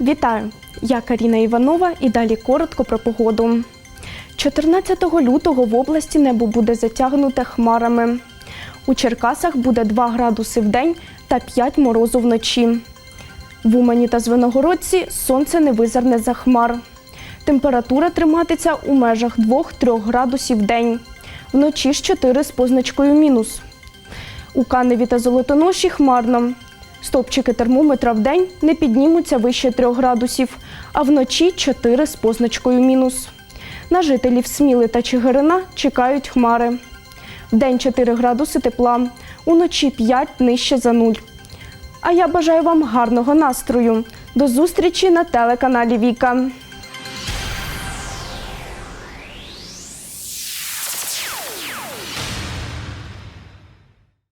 Вітаю! Я Каріна Іванова і далі коротко про погоду. 14 лютого в області небо буде затягнуте хмарами. У Черкасах буде 2 градуси в день та 5 морозу вночі. В Умані та Звеногородці сонце не визирне за хмар. Температура триматиметься у межах 2-3 градусів в день. Вночі ж 4 з позначкою мінус. У Каневі та Золотоноші хмарно. Стопчики термометра в день не піднімуться вище 3 градусів, а вночі 4 з позначкою мінус. На жителів Сміли та Чигирина чекають хмари. Вдень 4 градуси тепла, уночі 5 нижче за нуль. А я бажаю вам гарного настрою. До зустрічі на телеканалі Віка.